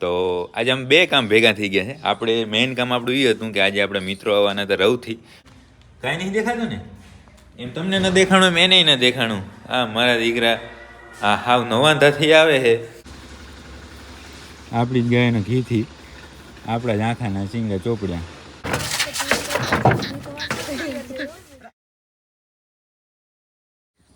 તો આજે આમ બે કામ ભેગા થઈ ગયા છે. આપણે મેઇન કામ આપણું એ હતું કે આજે આપણા મિત્રો આવવાના હતા રવથી. કાંઈ નહીં દેખાતું ને? એમ તમને ન દેખાણું એમ એને ન દેખાણું. હા મારા દીકરા હા હાવ નવાંધાથી આવે છે. આપણી જ ગાયના ઘીથી આપણા જ આંખાના સિંગા ચોપડ્યા.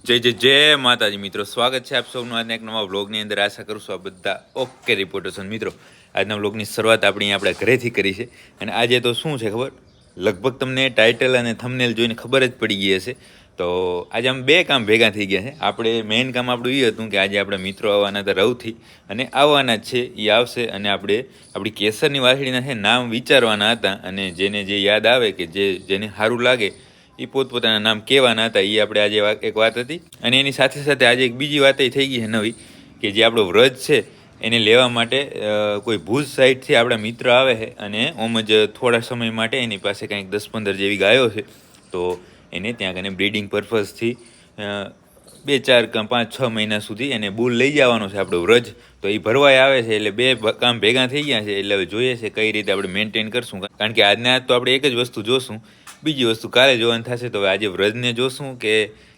જય જય જય માતાજી મિત્રો, સ્વાગત છે આપ સૌનું આજના એક નવા વ્લોગની અંદર. આશા કરું છું આ બધા ઓકે રિપોર્ટર્સ મિત્રો, આજના વ્લોગની શરૂઆત આપણે આપણા ઘરેથી કરી છે. અને આજે તો શું છે ખબર? લગભગ તમને ટાઇટલ અને થંબનેલ જોઈને ખબર જ પડી ગઈ હશે. તો આજે આમ બે કામ ભેગા થઈ ગયા છે. આપણે મેઇન કામ આપણું એ હતું કે આજે આપણા મિત્રો આવવાના હતા રવથી. અને આવવાના જ છે એ આવશે. અને આપણે આપણી કેસરની વાસળીના છે નામ વિચારવાના હતા. અને જેને જે યાદ આવે કે જે જેને સારું લાગે એ પોતપોતાના નામ કહેવાના હતા એ આપણે આજે એક વાત હતી. અને એની સાથે સાથે આજે એક બીજી વાત એ થઈ ગઈ છે નવી, કે જે આપણો વ્રજ છે, એને લેવા માટે કોઈ ભુજ સાઈડથી આપણા મિત્ર આવે છે અને ઓમ જ થોડા સમય માટે એની પાસે કંઈક દસ પંદર જેવી ગાયો છે, તો એને ત્યાં કને બ્રીડિંગ પર્પઝથી બે ચાર કાં પાંચ છ મહિના સુધી એને બુલ લઈ જવાનો છે આપણો વ્રજ. તો એ ભરવાય આવે છે એટલે બે કામ ભેગા થઈ ગયા છે એટલે હવે જોઈએ છે કઈ રીતે આપણે મેન્ટેન કરશું. કારણ કે આજના આજ તો આપણે એક જ વસ્તુ જોશું બીજી વસ્તુ કાલે જોવાનું થશે તો હવે આજે વ્રજને જોશું કે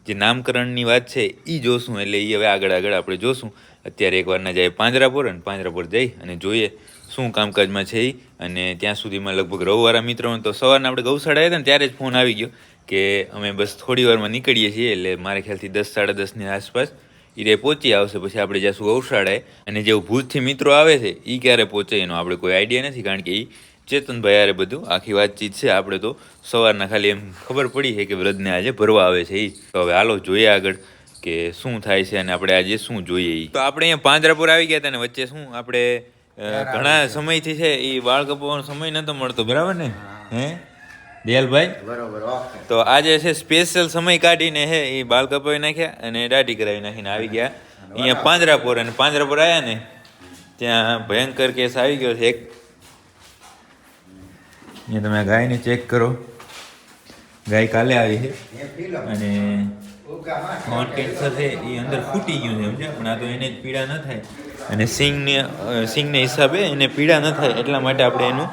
જે નામકરણની વાત છે એ જોશું એટલે એ હવે આગળ આગળ આપણે જોશું. અત્યારે એકવાર ના જાય પાંજરાપુર અને પાંજરાપુર જઈ અને જોઈએ શું કામકાજમાં છે એ અને ત્યાં સુધીમાં લગભગ રવિવારા મિત્રોને તો સવારના આપણે ગૌશાળા હતા ને ત્યારે જ ફોન આવી ગયો કે અમે બસ થોડી વારમાં નીકળીએ છીએ એટલે મારે ખ્યાલથી દસ, સાડા દસની આસપાસ એ રે પહોંચી આવશે. પછી આપણે જઈશું ગૌશાળાએ અને જેવું ભૂજથી મિત્રો આવે છે એ ક્યારે પહોંચે એનો આપણે કોઈ આઈડિયા નથી. કારણ કે એ ચેતનભાઈ યારે બધું. આખી વાતચીત છે આપણે તો. સવારના ખાલી એમ ખબર પડી છે કે વ્રતને આજે ભરવા આવે છે એ તો હવે હાલો જોઈએ આગળ કે શું થાય છે અને આપણે આજે શું જોઈએ એ તો આપણે અહીંયા પાંજરાપુર આવી ગયા હતા ને વચ્ચે શું આપણે ઘણા સમયથી છે એ વાળ કપાવવાનો સમય નતો મળતો બરાબર ને? હે. દયાલભાઈ? બરોબર તો આજે છે સ્પેશિયલ સમય કાઢીને હે એ બાલ કપાવી નાખ્યા અને દાઢી કરાવી નાખીને આવી ગયા. અહીંયા પાંજરાપુર અને પાંજરાપુર આવ્યા ને ત્યાં ભયંકર કેસ આવી ગયો છે. એક અહીંયા તમે ગાયને ચેક કરો. ગાય કાલે આવી છે. એ અને ફોન કેન્સર છે, એ અંદર ફૂટી ગયું છે, સમજ્યા? પણ આ તો એને જ પીડા ન થાય. અને સિંગને સિંગને હિસાબે એને પીડા ન થાય, એટલા માટે આપણે એનું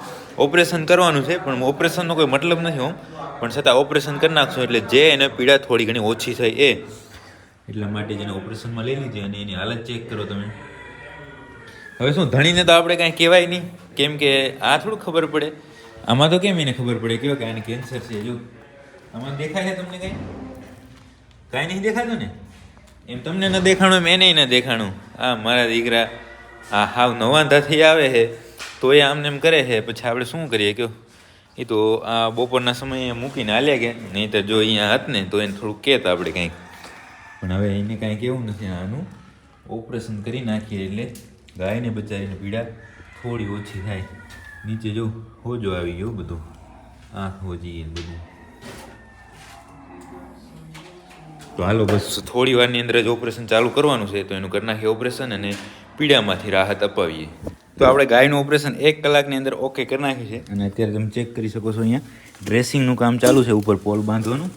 ઓપરેશન કરવાનું છે. પણ ઓપરેશનનો કોઈ મતલબ નથી હોમ પણ છતાં ઓપરેશન કરી નાખશું, એટલે જે એને પીડા થોડી ઘણી ઓછી થાય એ. એટલા માટે જેને ઓપરેશનમાં લઈ લીધી અને એની હાલત ચેક કરો તમે. હવે શું, ધણીને તો આપણે કાંઈ કહેવાય નહીં. કેમ કે આ થોડું ખબર પડે. આમાં તો કેમ એને ખબર પડે? કેવો કે કેન્સર છે? જો, આમાં દેખાય છે તમને કંઈ? કાંઈ નહીં દેખાતું ને? એમ તમને ન દેખાણું એમ એને ન દેખાણું. આ મારા દીકરા, આ હાવ નવાંધાથી આવે છે. તો એ આમને એમ કરે છે, પછી આપણે શું કરીએ? કયો એ તો આ બપોરના સમયે મૂકીને હાલ્યા ગયા નહીં તો જો અહીંયા હત ને, તો એને થોડુંક કહેતા આપણે કંઈક. પણ હવે એને કાંઈ કેવું નથી, આનું ઓપરેશન કરી નાખીએ એટલે ગાયને બચારીને પીડા થોડી ઓછી થાય. નીચે જો હોજો આવી ગયો બધું. આંખ હોજી બધું. તો હાલો બસ થોડી વારની અંદર જ ઓપરેશન ચાલુ કરવાનું છે, તો એનું કરી નાખીએ ઓપરેશન અને પીડામાંથી રાહત અપાવીએ. તો આપણે ગાયનું ઓપરેશન એક કલાકની અંદર ઓકે કરી નાખ્યું છે. અને અત્યારે તમે ચેક કરી શકો છો અહીંયા. ડ્રેસિંગનું કામ ચાલુ છે ઉપર પોલ બાંધવાનું.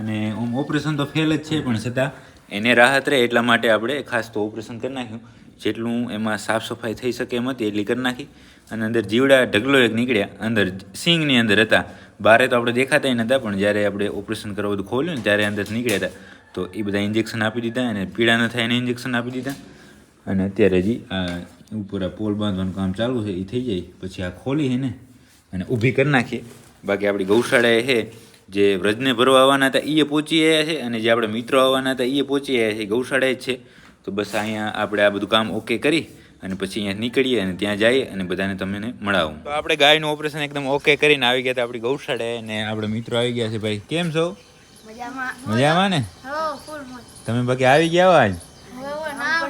અને ઓપરેશન તો ફેલ જ છે, પણ છતાં એને રાહત રહે એટલા માટે આપણે ખાસ તો ઓપરેશન કરી નાખ્યું. જેટલું એમાં સાફ સફાઈ થઈ શકે એમ હતી એટલી કરી નાખી. અને અંદર જીવડા ઢગલો એક નીકળ્યા. અંદર સિંગની અંદર હતા. બારે તો આપણે દેખાતા નહોતા પણ જ્યારે આપણે ઓપરેશન કરવા બધું ખોલ્યું ને ત્યારે અંદર નીકળ્યા હતા. તો એ બધા ઇન્જેક્શન આપી દીધા અને પીડા ન થાય એને ઇન્જેક્શન આપી દીધા. અને અત્યારે હજી આ ઉપર આ પોલ બાંધવાનું કામ ચાલુ છે એ થઈ જાય. પછી આ ખોલી છે ને, અને ઊભી કરી નાખીએ. બાકી આપણી ગૌશાળાએ છે જે વ્રજને ભરવા આવવાના હતા એ પહોંચી આવ્યા છે. અને જે આપણે મિત્રો આવવાના હતા એ પહોંચી આવ્યા છે. ગૌશાળાએ જ છે. તો બસ અહીંયા આપણે આ બધું કામ ઓકે કરી અને પછી અહીંયા નીકળીએ અને ત્યાં જઈએ અને બધાને તમને મળાવું. તો આપણે ગાયનું ઓપરેશન એકદમ ઓકે કરીને આવી ગયા હતા આપણી ગૌશાળાએ અને આપણે મિત્રો આવી ગયા છે ભાઈ. કેમ છો? મજામાં. મજામાં ને? હો ફૂલ મોજ તમે બાકી આવી ગયા હો આજ? નામ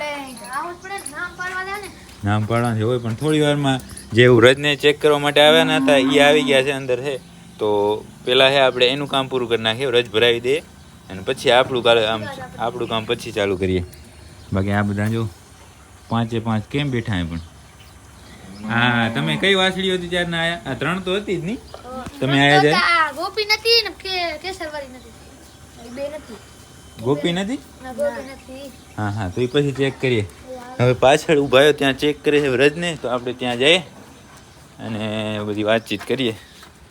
આવું જ પડે ને, નામ પાડવા દે પાડવાનું હોય પણ થોડી વારમાં જે વ્રજને ચેક કરવા માટે આવ્યા હતા એ આવી ગયા છે અંદર છે તો પેલા હે આપણે એનું કામ પૂરું કરી નાખીએ વ્રજ ભરાવી દઈએ અને પછી આપણું કાલે આમ આપણું કામ પછી ચાલુ કરીએ. બાકી આ બધા જો પાંચે પાંચ કેમ બેઠા હે પણ? હા તમે કઈ વાસળી હતી ત્યારના આયા? આ ત્રણ તો હતી જ નહીં તમે આયા જાય? ગોપી નથી ને કે કેસરવાળી નથી. બે નથી ગોપી નથી? ના હા હા તો એ પછી ચેક કરીએ. હવે પાછળ ઊભા ત્યાં ચેક કરે છે વ્રજને તો આપણે ત્યાં જઈએ અને બધી વાતચીત કરીએ.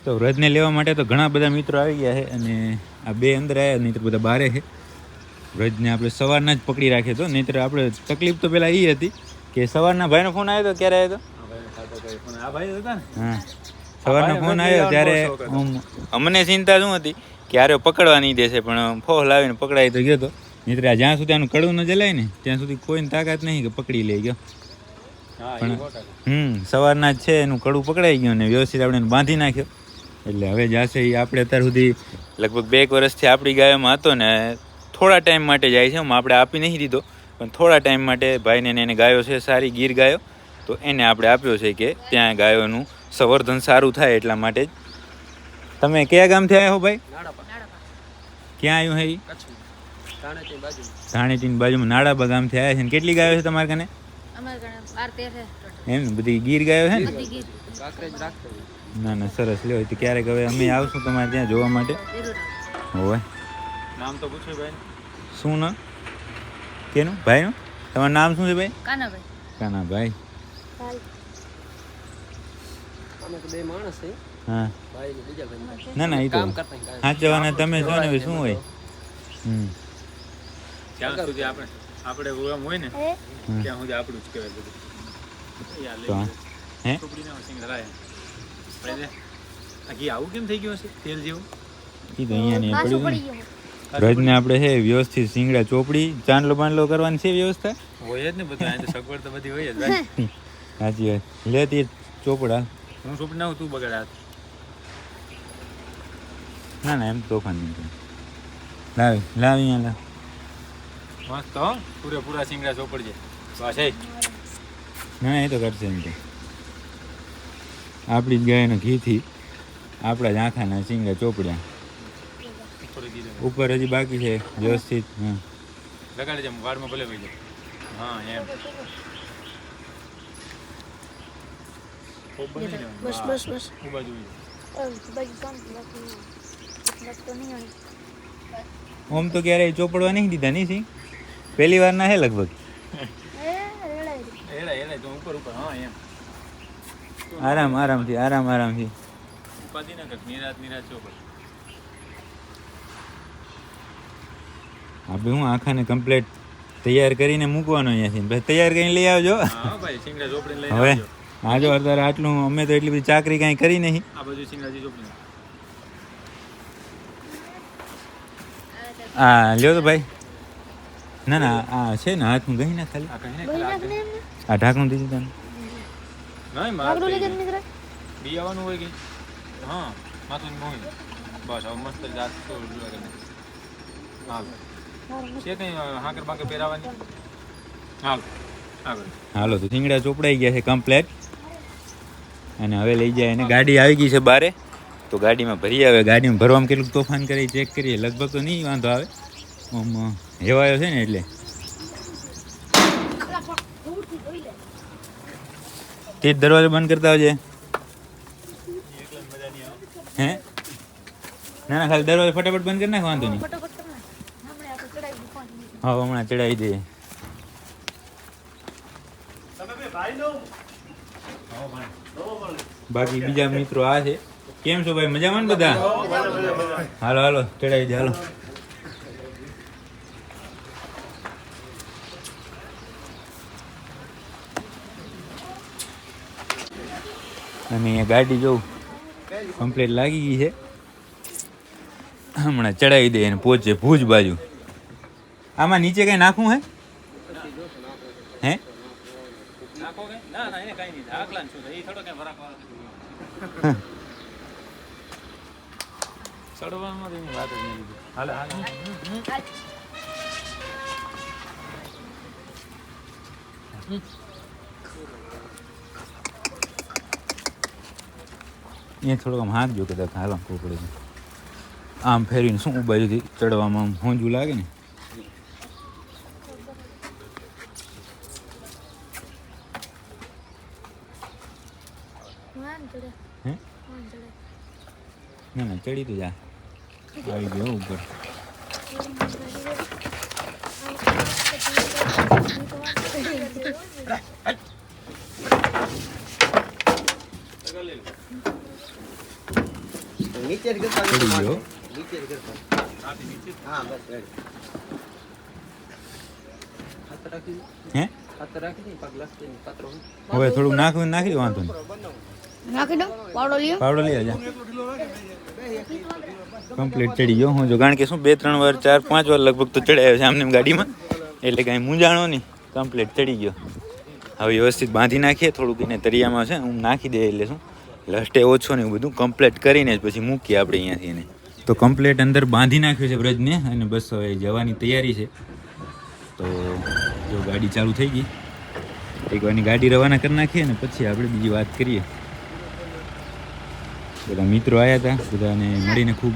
તો વ્રજને લેવા માટે તો ઘણા બધા મિત્રો આવી ગયા છે અને આ બે અંદર આવ્યા નહીંતર બધા બારે છે. વ્રજને આપણે સવારના જ પકડી રાખીએ તો નહીંતર આપણે તકલીફ તો પહેલાં એ હતી કે સવારના ભાઈનો ફોન આવ્યો હતો ક્યારે આવ્યો હતો હા. સવારનો ફોન આવ્યો ત્યારે અમને ચિંતા શું હતી કે આરે પકડવા નહીં દેશે પણ ફોહ લાવીને પકડાઈ તો ગયો તો. નહીંતર આ જ્યાં સુધી આનું કડવું ન જલાય ને ત્યાં સુધી કોઈને તાકાત નહીં કે પકડી લઈ ગયો. પણ હમ સવારના જ છે એનું કડવું પકડાઈ ગયું ને વ્યવસ્થિત આપણે બાંધી નાખ્યો. એટલે હવે જાશે એ આપણે અત્યાર સુધી લગભગ બે એક વર્ષથી આપણી ગાયોમાં હતો ને થોડા ટાઈમ માટે જાય છે. આપણે આપી નહીં દીધો. પણ થોડા ટાઈમ માટે ભાઈને એને ગાયો છે સારી ગીર ગાયો. તો એને આપણે આપ્યો છે કે ત્યાં ગાયોનું સંવર્ધન સારું થાય એટલા માટે જ. તમે કયા ગામથી આવ્યા હો ભાઈ? ક્યાં આવ્યું હે? ધાણેટીની બાજુમાં. નાડાબા ગામથી આવ્યા છે ને કેટલી ગાયો છે તમારે કને. એમ? ને બધી ગીર ગાયો છે ને? ના ના સરસ. લ્યો તો ક્યારેક હવે અમે આવશું તમારે ત્યાં જોવા માટે. હોય નામ તો પૂછ્યું ભાઈ. શું ના કેનું? ભાઈનું? તમારું નામ શું છે ભાઈ? કાનાભાઈ. કાના ભાઈ અમે તો બે માણસ છે હા. ભાઈ ને બીજા ભાઈ ના ના એ તો કામ કરતા ને કામ. સાચવવાના તમે છો ને શું હોય? હમ. ત્યાં સુધી આપણે આપણે એમ હોય ને ત્યાં સુધી આપણું જ કહેવાય બધું. યાર તો હા. હે ચોપડીને સિંગ ધરાય ઘી આવું કેમ થઈ ગયું હશે? તેલ જેવું? એ તો અહીંયા પડ્યું રજને આપણે છે વ્યવસ્થિત સિંગડા ચોપડી ચાંદલો બાંદલો કરવાની છે વ્યવસ્થા? હોય જ ને બધું અહીં સગવડ તો બધી હોય જ ભાઈ. સાચી વાત. લેતી ચોપડા. હું ચોપડી ના તું બગાડ ના ના એમ તોફાન નહીં લાવી લાવ અહીંયા મસ્ત હો. પૂરેપૂરા સિંગડા ચોપડજે બસ એ ના ના, એ તો કરશે એમ તો આપણી જ ગાયના ઘીથી આપણા જ આખાના સિંગડા ચોપડ્યા ઉપર હજી બાકી છે વ્યવસ્થિત. હા લગાડી જાય વાળમાં ભલે વહી જાય. હા એમ. બસ બસ બસ. ઓમ તો ક્યારેય ચોપડવા નહીં દીધા નહીં સિંગ પહેલી વાર ના હે લગભગ? એ રેડાઈ ગયું. એડા એડા તો ઉપર ઉપર. હા એમ. આરામ આરામથી આરામ આરામથી. ઉપાધિ ના કર નિરાત નિરાત ચોપડ. આપણે હું આખાને કમ્પ્લેટ તૈયાર કરીને મૂકવાનો અહીંયાથી પછી તૈયાર કરીને લઈ આવજો. હા ભાઈ હવે આજો અત્યારે આટલું અમે તો એટલી બધી ચાકરી કાંઈ કરી નહીં. આ લ્યો તો ભાઈ. ના ના આ છે ને હાથમાં ગઈ ના ખાલી. આ ઢાંકણું દીધું તને. બી આવવાનું હોય કે? હા માથું બસ હવે મસ્ત જાત હાલ. હાલ તો શીંગડા ચોપડાઈ ગયા છે કમ્પ્લેટ અને હવે લઈ જાય એને. ગાડી આવી ગઈ છે બારે. તો ગાડીમાં ભરી આવે. ગાડીમાં ભરવામાં કેટલું તોફાન કરી ચેક કરીએ. લગભગ તો નહીં, વાંધો આવે. આમ હેવાયો છે ને એટલે. તે જ દરવાજો બંધ કરતા આવજે. હે? ના ના, ખાલી દરવાજો ફટાફટ બંધ કરી નાખ, વાંધો નહીં ફટાફટ તમે હમણાં આપણે ચડાવી દઉં પાંચ મિનિટ હા હમણાં ચડાવી દઈએ. બાકી બીજા મિત્રો આ છે. કેમ છો ભાઈ? મજામાં ને બધા? હાલો હાલો ચડાવી દે હાલો. અને અહીંયા ગાડી જોઉં કમ્પ્લીટ લાગી ગઈ છે. હમણાં ચડાવી દે અને પહોંચે ભુજ બાજુ. આમાં નીચે કઈ નાખવું હે? હે? એ થોડોક આમ હાથ જો કદાચ હાલો પડે છે. આમ ફેરીને શું બાજુથી ચડવામાં આમ હોંજું લાગે ને વાન ચડે હે વાન ચડે ના ના ચડી તું જા આવી ગયો ઉપર નીચે કરતા ગયો. નીચે હા બસ હે. હવે થોડું નાખવું નાખી વાંધો નહીં નાખી દો પાવડો ચડી ગયો. હું જો, કારણ કે શું, બે, ત્રણ વાર, ચાર, પાંચ વાર લગભગ તો ચડાયો છે આમને ગાડીમાં. એટલે કાંઈ મૂંઝાણો નહીં. કમ્પ્લીટ ચડી ગયો. હવે વ્યવસ્થિત બાંધી નાખીએ, થોડુંક એને તરિયામાં છે, હું નાખી દે એટલે શું, લસ્ટે ઓછો ને એવું બધું કમ્પ્લીટ કરીને જ પછી મૂકીએ આપણે અહીંયાથી એને. તો કમ્પ્લીટ અંદર બાંધી નાખ્યું છે બ્રજને અને બસ હવે જવાની તૈયારી છે. તો જો ગાડી ચાલુ થઈ ગઈ, એક વારની ગાડી રવાના કરી નાખીએ ને પછી આપણે બીજી વાત કરીએ. બધા મિત્રો આવ્યા હતા બધાને મળીને ખૂબ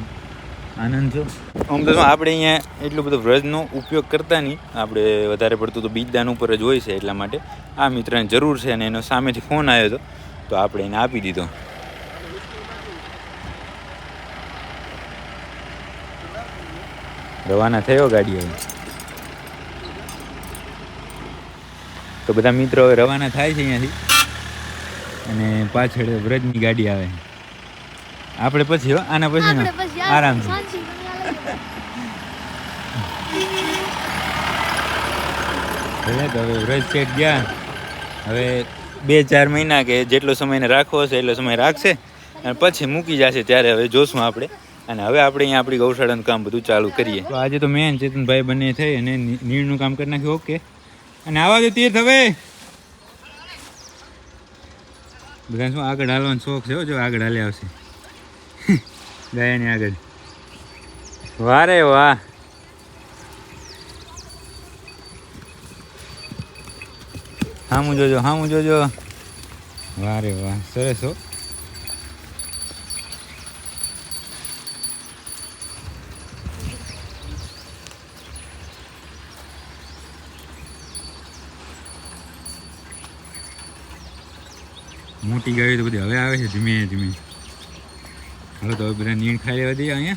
આનંદ થયો. આમ તો આપણે અહીંયા એટલું બધો વ્રજનો ઉપયોગ કરતા નહીં. આપણે વધારે પડતું તો બીજદાન ઉપર જ હોય છે એટલા માટે. આ મિત્રને જરૂર છે અને એનો સામેથી ફોન આવ્યો હતો. તો આપણે એને આપી દીધો. રવાના થયો ગાડી હવે તો બધા મિત્રો હવે રવાના થાય છે અહીંયાથી. અને પાછળ વ્રજની ગાડી આવે. આપણે પછી હો આના પછી તો હવે વ્રજ સેટ ગયા. હવે બે ચાર મહિના કે જેટલો સમયને રાખવો હશે એટલો સમય રાખશે. અને પછી મૂકી જશે ત્યારે હવે જોશું આપણે. અને હવે આપણે અહીંયા આપણી ગૌશાળાનું કામ બધું ચાલુ કરીએ. તો આજે તો મેન ચેતનભાઈ બંને થઈ અને નીણનું કામ કરી નાખ્યું. ઓકે. અને આવા દે તીર્થ હવે. બધા શું આગળ હાલવાનો શોખ છે જો આગળ હાલે આવશે. ગાયાની આગળ વારે વાહ. હામું જોજો હામું જોજો. વારે વાહ સરસ હો. મોટી ગાડી તો બધી હવે આવે છે ધીમે ધીમે. નીણ ખાઈ લેવા દઈએ અહીંયા.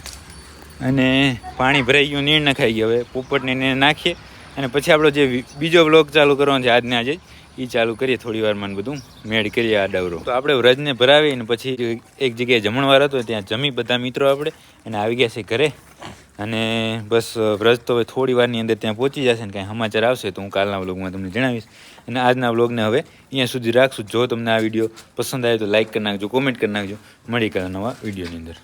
અને પાણી ભરાઈ ગયું, નીણ નખાઈ ગયું. હવે પોપટને એને નાખીએ. અને પછી આપણો જે બીજો બ્લોક ચાલુ કરવાનો છે આજને આજે એ ચાલુ કરીએ થોડી વારમાં મને બધું. મેળ કરીએ આ ડવરો. તો આપણે વ્રજને ભરાવી ને પછી એક જગ્યાએ જમણવાર હતો, ત્યાં જમી બધા મિત્રો આપણે. અને આવી ગયા છે ઘરે. અને બસ વ્રજ તો હવે થોડી વારની અંદર ત્યાં પહોંચી જશે ને કાંઈ સમાચાર આવશે તો હું કાલના વ્લોગમાં તમને જણાવીશ. અને આજના વ્લોગને હવે અહીંયા સુધી રાખશું. જો તમને આ વીડિયો પસંદ આવે તો લાઇક કરી નાખજો, કોમેન્ટ કરી નાખજો. મળી કાલે નવા વિડીયોની અંદર.